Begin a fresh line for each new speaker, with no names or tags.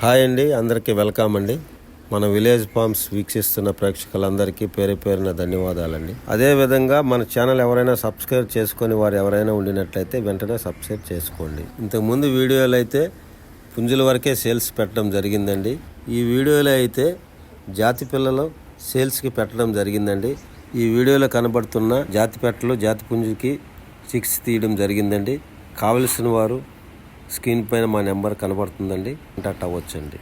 Hi అండి అందరికీ welcome అండి. మన విలేజ్ ఫార్మ్స్ వీక్షిస్తున్న ప్రేక్షకులందరికీ పేరు పేరున ధన్యవాదాలండి. అదే విధంగా మన ఛానల్ ఎవరైనా సబ్స్క్రైబ్ చేసుకొని వారు ఎవరైనా ఉండినట్లయితే వెంటనే సబ్స్క్రైబ్ చేసుకోండి. ఇంతకుముందు వీడియోలు అయితే పుంజుల వరకే సేల్స్ పెట్టడం జరిగిందండి. ఈ వీడియోలో అయితే జాతి పిల్లలు సేల్స్కి పెట్టడం జరిగిందండి. ఈ వీడియోలో కనబడుతున్న జాతి పెట్టలు జాతి పుంజుకి సిక్స్ తీయడం జరిగిందండి. కావలసిన వారు స్క్రీన్ పైన మా నెంబర్ కనబడుతుందండి కాంటాక్ట్ అవ్వచ్చండి.